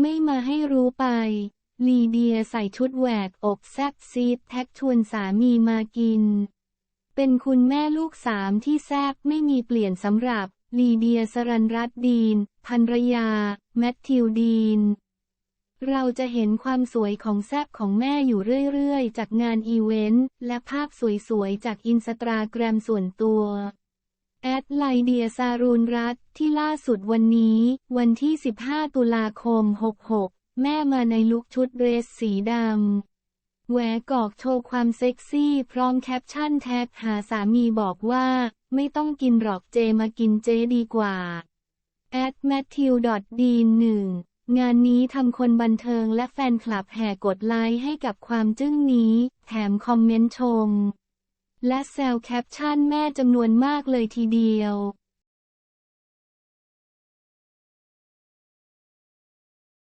ไม่มาให้รู้ไป ลีเดียใส่ชุดแหวกอกแซบซีดแท็กชวนสามีมากิน เป็นคุณแม่ลูกสามที่แซบไม่มีเปลี่ยนสำหรับ ลีเดียสรันรัตดีนภรรยา แมทธิวดีน เราจะเห็นความสวยของแซบของแม่อยู่เรื่อย ๆ จากงานอีเวนต์ และภาพสวย ๆ จากอินสตาแกรมส่วนตัว ไลเดียซารูนรัตที่ล่าสุดวันนี้ วันที่ 15 ตุลาคม 66 แม่มาในลุคชุดเรสสีดำแหวกอกโชว์ความเซ็กซี่ พร้อมแคปชั่นแท็กหาสามีบอกว่า ไม่ต้องกินหรอกเจมากินเจดีกว่าแอดแมทธิวดอทดีหนึ่งงานนี้ทำคนบันเทิงและแฟนคลับแห่กดไลค์ให้กับความจึ้งนี้ แถมคอมเมนต์ชม และแซวแคปชั่นแม่จำนวนมากเลยทีเดียว